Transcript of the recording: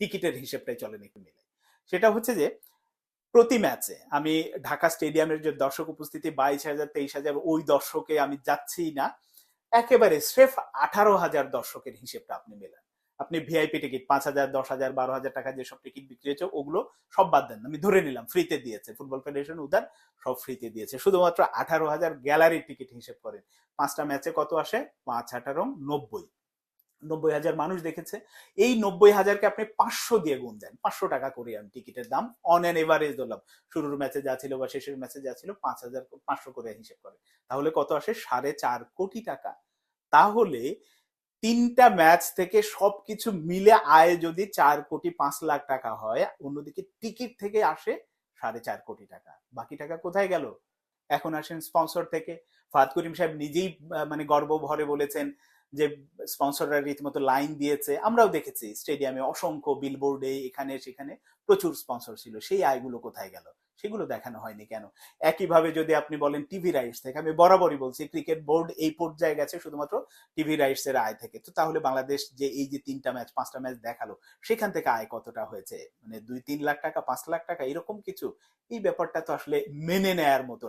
টিকিটের হিসেবটাই চলেন একটু মিলে। সেটা হচ্ছে যে, প্রতি ম্যাচে আমি ঢাকা স্টেডিয়ামের যে দর্শক উপস্থিতি, বাইশ হাজার, তেইশ হাজার, ওই দর্শকে আমি যাচ্ছি না। একেবারে স্রেফ আঠারো হাজার দর্শকের হিসেবটা আপনি মেলান। আপনি ভিআইপি টিকিট, পাঁচ হাজার, দশ হাজার, বারো হাজার টাকা যেসব টিকিট বিক্রি হয়েছে, ওগুলো সব বাদ দেন। আমি ধরে নিলাম ফ্রিতে দিয়েছে। ফুটবল ফেডারেশন উদার সব ফ্রিতে দিয়েছে। শুধুমাত্র আঠারো হাজার গ্যালারির টিকিট হিসেব করেন। পাঁচটা ম্যাচে কত আসে? পাঁচ, আঠারো, নব্বই। নব্বই হাজার মানুষ দেখেছে, এই নব্বই হাজারকে আপনি পাঁচশো দিয়ে গুণ দেন, পাঁচশো টাকা করে আমি টিকিটের দাম অন অ্যান এভারেজ ধরলাম। শুরুর ম্যাচে যা ছিল বা শেষের ম্যাচে যা ছিল পাঁচ হাজার পাঁচশো করে হিসেব করে। তাহলে কত আসে? সাড়ে চার কোটি টাকা। তাহলে তিনটা ম্যাচ থেকে সবকিছু মিলে আয় যদি চার কোটি পাঁচ লাখ টাকা হয়, অন্যদিকে টিকিট থেকে আসে সাড়ে চার কোটি টাকা। বাকি টাকা কোথায় গেল? এখন আসেন স্পন্সর থেকে। ফাদ করিম সাহেব নিজেই মানে গর্ব ভরে বলেছেন যে স্পন্সররা রীতিমতো লাইন দিয়েছে, আমরাও দেখেছি স্টেডিয়ামে অসংখ্য বিলবোর্ডে এখানে সেখানে প্রচুর স্পন্সর ছিল। সেই আয়গুলো কোথায় গেল? সেগুলো দেখানো হয়নি কেন? একইভাবে যদি আপনি বলেন টিভি রাইটস থেকে, আমি বরাবরই বলছি ক্রিকেট বোর্ড এই পর্যায়ে গেছে শুধুমাত্র টিভি রাইটস এর আয় থেকে। তো তাহলে বাংলাদেশ যে এই যে তিনটা ম্যাচ পাঁচটা ম্যাচ দেখাল, সেখান থেকে আয় কতটা হয়েছে? মানে দুই তিন লাখ টাকা, পাঁচ লাখ টাকা, এরকম কিছু? এই ব্যাপারটা তো আসলে মেনে নেয়ার মতো